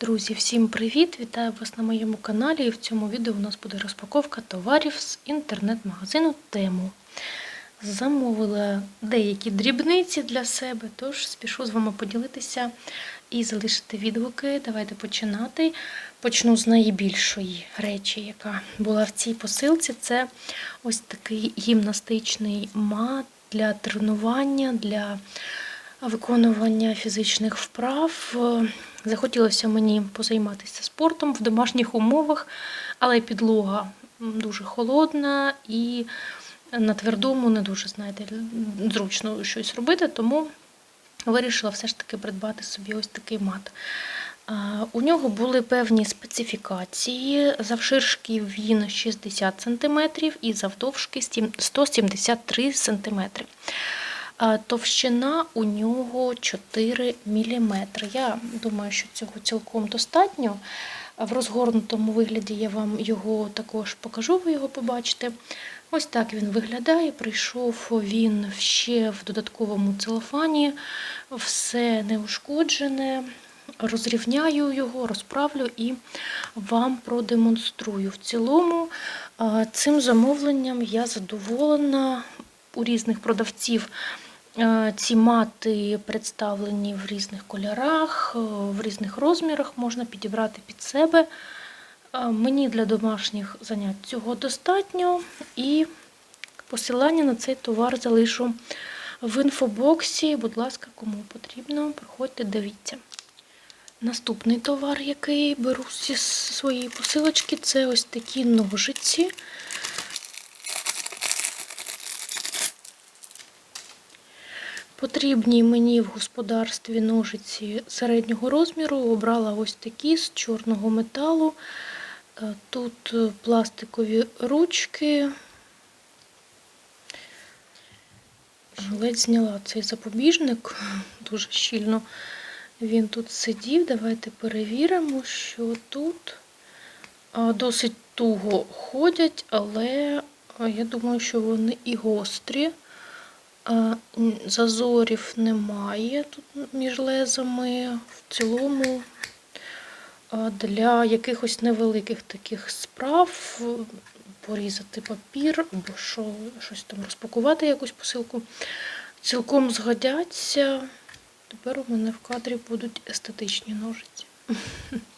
Друзі, всім привіт! Вітаю вас на моєму каналі. І в цьому відео у нас буде розпаковка товарів з інтернет-магазину Тему. Замовила деякі дрібниці для себе, тож спішу з вами поділитися і залишити відгуки. Давайте починати. Почну з найбільшої речі, яка була в цій посилці. Це ось такий гімнастичний мат для тренування, для виконування фізичних вправ. Захотілося мені позайматися спортом в домашніх умовах, але підлога дуже холодна і на твердому не дуже, знаєте, зручно щось робити, тому вирішила все ж таки придбати собі ось такий мат. У нього були певні специфікації. Завширшки він 60 см і завдовжки 173 см. Товщина у нього 4 мм. Я думаю, що цього цілком достатньо. В розгорнутому вигляді я вам його також покажу, ви його побачите. Ось так він виглядає. Прийшов він ще в додатковому целофані, все неушкоджене. Розрівняю його, розправлю і вам продемонструю. В цілому цим замовленням я задоволена у різних продавців. Ці мати представлені в різних кольорах, в різних розмірах, можна підібрати під себе. Мені для домашніх занять цього достатньо, і посилання на цей товар залишу в інфобоксі. Будь ласка, кому потрібно, приходьте, дивіться. Наступний товар, який беру зі своєї посилочки, це ось такі ножиці. Потрібні мені в господарстві ножиці середнього розміру. Обрала ось такі з чорного металу. Тут пластикові ручки. Ледь зняла цей запобіжник, дуже щільно він тут сидів. Давайте перевіримо, що тут досить туго ходять, але я думаю, що вони і гострі. Зазорів немає тут між лезами. В цілому для якихось невеликих таких справ порізати папір або що, щось там розпакувати, якусь посилку. Цілком згодяться. Тепер у мене в кадрі будуть естетичні ножиці.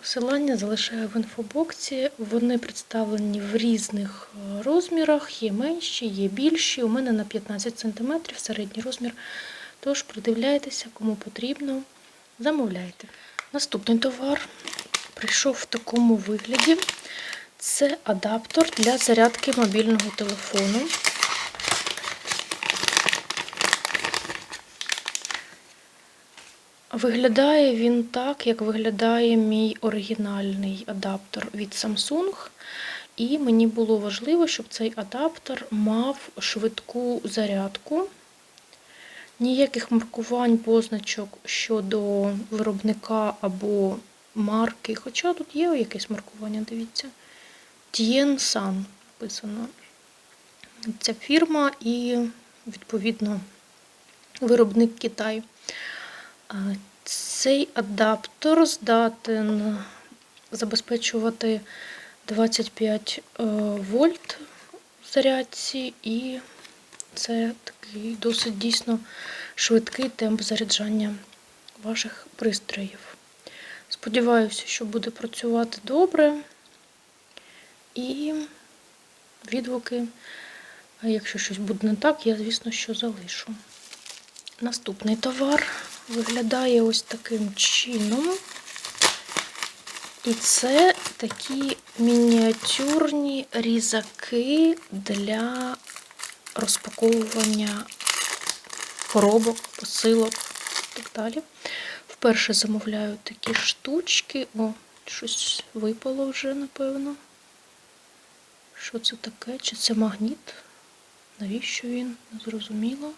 Посилання залишаю в інфобоксі. Вони представлені в різних розмірах, є менші, є більші. У мене на 15 см середній розмір. Тож придивляйтеся, кому потрібно, замовляйте. Наступний товар прийшов в такому вигляді. Це адаптер для зарядки мобільного телефону. Виглядає він так, як виглядає мій оригінальний адаптер від Samsung. І мені було важливо, щоб цей адаптер мав швидку зарядку. Ніяких маркувань, позначок щодо виробника або марки. Хоча тут є якесь маркування, дивіться. Tien San написано. Ця фірма і, відповідно, виробник Китай. Цей адаптер здатен забезпечувати 25 вольт в зарядці, і це такий досить дійсно швидкий темп заряджання ваших пристроїв. Сподіваюся, що буде працювати добре. І відгуки, якщо щось буде не так, я, звісно, що залишу. Наступний товар виглядає ось таким чином. І це такі мініатюрні різаки для розпаковування коробок, посилок і так далі. Вперше замовляю такі штучки. О, щось випало вже, напевно. Що це таке? Чи це магніт? Навіщо він? Незрозуміло.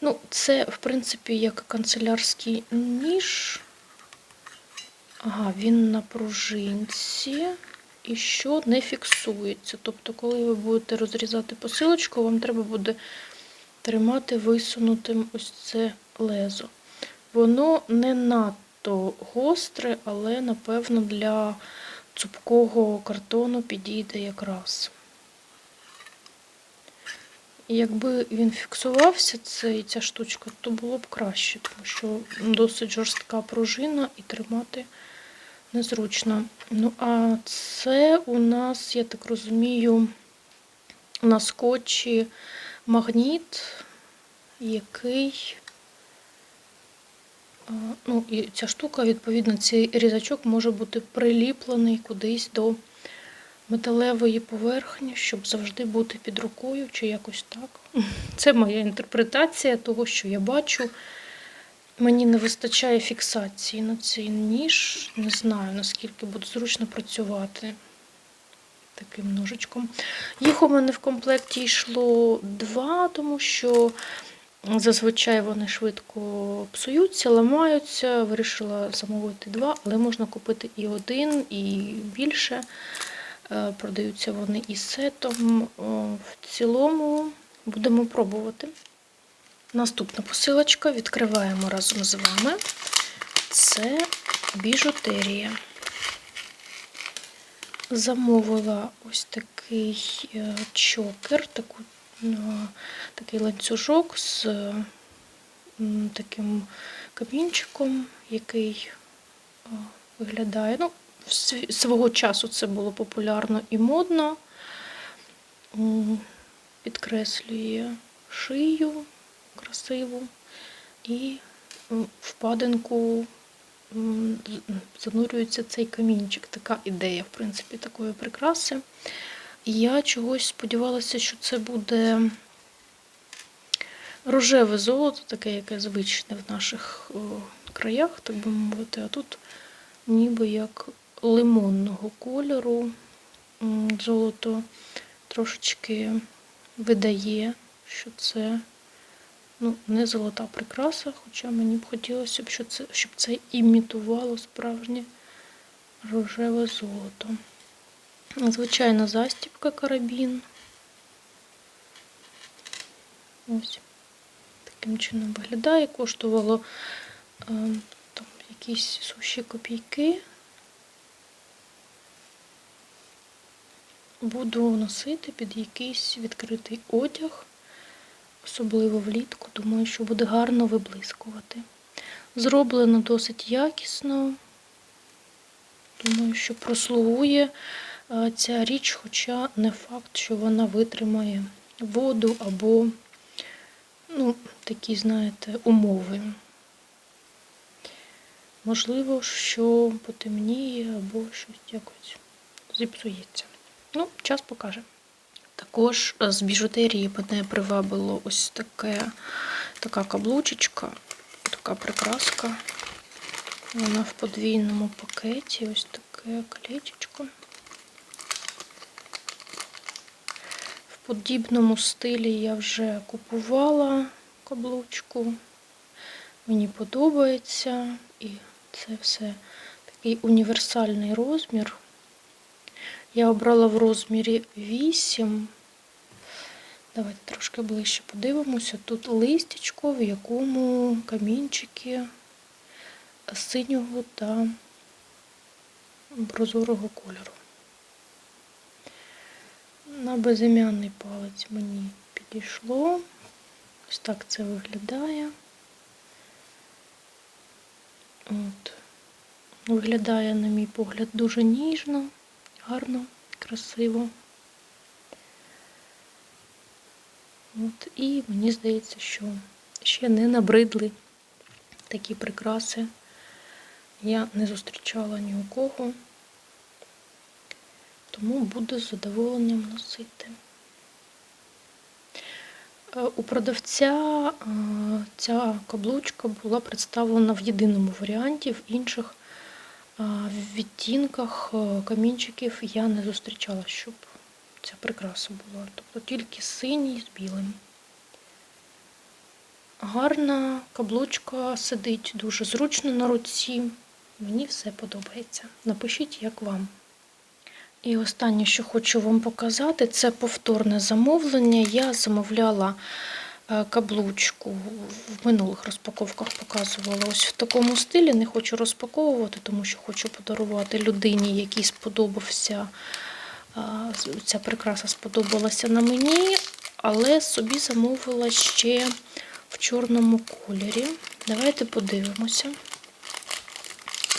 Ну, це, в принципі, як канцелярський ніж. Ага, він на пружинці і що не фіксується. Тобто, коли ви будете розрізати посилочку, вам треба буде тримати висунутим ось це лезо. Воно не надто гостре, але, напевно, для цупкого картону підійде якраз. І Якби він фіксувався, цей, ця штучка, то було б краще, тому що досить жорстка пружина і тримати незручно. Ну, а це у нас, я так розумію, на скотчі магніт, який. Ну, і ця штука, відповідно, цей різачок може бути приліплений кудись до металевої поверхні, щоб завжди бути під рукою чи якось так. Це моя інтерпретація того, що я бачу. Мені не вистачає фіксації на цей ніж. Не знаю, наскільки буде зручно працювати таким ножичком. Їх у мене в комплекті йшло два, тому що зазвичай вони швидко псуються, ламаються. Вирішила замовити два, але можна купити і один, і більше. Е, Продаються вони і сетом. В цілому будемо пробувати. Наступна посилочка відкриваємо разом з вами. Це біжутерія. Замовила ось такий е, чокер, таку, е, такий ланцюжок з таким камінчиком, який е, виглядає. Ну, свого часу це було популярно і модно. Підкреслює шию красиву і впадинку занурюється цей камінчик. Така ідея, в принципі, такої прикраси. Я чогось сподівалася, що це буде рожеве золото, таке, яке звичне в наших краях, так би мовити, а тут ніби як лимонного кольору золото трошечки видає, що це ну, не золота прикраса, хоча мені б хотілося б, щоб це, щоб це імітувало справжнє рожеве золото. Звичайна застібка карабін. Ось таким чином виглядає. Коштувало е, там, якісь суші копійки. Буду носити під якийсь відкритий одяг, особливо влітку. Думаю, що буде гарно виблискувати. Зроблено досить якісно. Думаю, що прослугує е, ця річ, хоча не факт, що вона витримає воду або ну, такі, знаєте, умови. Можливо, що потемніє або щось якось зіпсується. Ну, час покаже. Також е, з біжутерії мене привабило ось таке, така каблучечка, така прикраска. Вона в подвійному пакеті, ось таке колечечко. В подібному стилі я вже купувала каблучку. Мені подобається. І це все такий універсальний розмір. Я обрала в розмірі 8. Давайте трошки ближче подивимося. Тут листячко, в якому камінчики синього та прозорого кольору. На безім'яний палець мені підійшло. Ось так це виглядає. От. Виглядає, на мій погляд, дуже ніжно, гарно, красиво. От. І мені здається, що ще не набридли такі прикраси. Я не зустрічала ні у кого, тому буду з задоволенням носити. Е, У продавця е, ця каблучка була представлена в єдиному варіанті, в інших е, відтінках е, камінчиків я не зустрічала, щоб ця прикраса була. Тобто тільки синій з білим. Гарна каблучка сидить дуже зручно на руці. Мені все подобається. Напишіть, як вам. І останнє, що хочу вам показати, це повторне замовлення. Я замовляла каблучку. В минулих розпаковках показувала ось в такому стилі. Не хочу розпаковувати, тому що хочу подарувати людині, якій сподобався. е, Ця прикраса сподобалася на мені, але собі замовила ще в чорному кольорі. Давайте подивимося.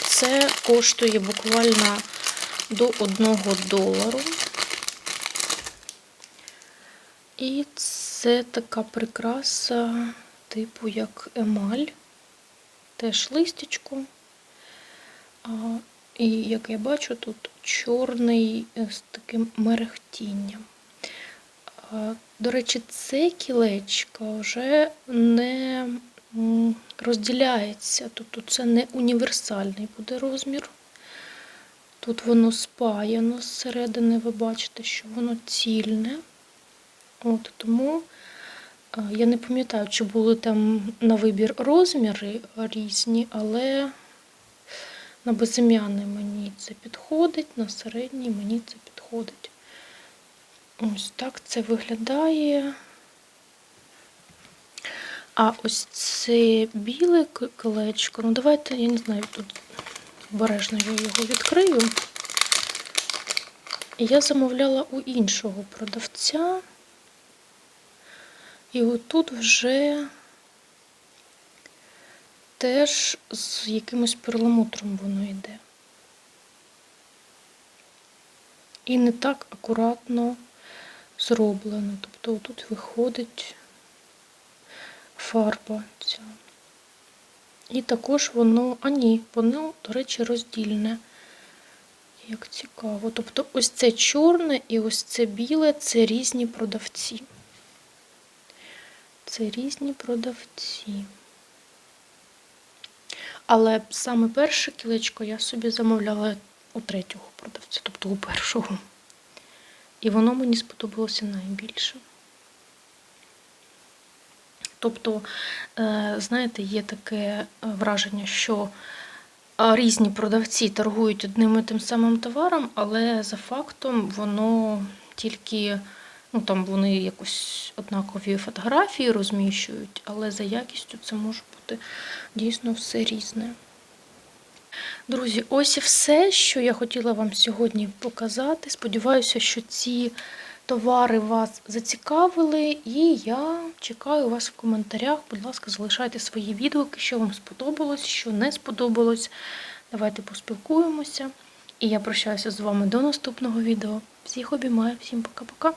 Це коштує буквально до 1 долару. І це така прикраса, типу як емаль, теж листячку. І як я бачу, тут чорний е, з таким мерехтінням. До речі, це кілечко вже не розділяється. Тобто це не універсальний буде розмір. Тут воно спаяно зсередини, ви бачите, що воно цільне. От, тому е, я не пам'ятаю, чи були там на вибір розміри різні, але на безім'яний мені це підходить, на середній мені це підходить. Ось так це виглядає. А ось це біле колечко. Ну, давайте, я не знаю, тут обережно я його відкрию. Я замовляла у іншого продавця. І отут вже теж з якимось перламутром воно йде. І не так акуратно зроблено. Тобто тут виходить фарба ця. І також воно, а ні, воно, до речі, роздільне. Як цікаво. Тобто ось це чорне і ось це біле це різні продавці. Це різні продавці. Але саме перше кілечко я собі замовляла у третього продавця, тобто у першого. І воно мені сподобалося найбільше. Тобто, е, знаєте, є таке е, враження, що е, різні продавці торгують одним і тим самим товаром, але за фактом воно тільки, ну там вони якось однакові фотографії розміщують, але за якістю це може бути дійсно все різне. Друзі, ось і все, що я хотіла вам сьогодні показати. Сподіваюся, що ці товари вас зацікавили, і я чекаю вас в коментарях. Будь ласка, залишайте свої відгуки, що вам сподобалось, що не сподобалось. Давайте поспілкуємося. І я прощаюся з вами до наступного відео. Всіх обіймаю, всім пока-пока.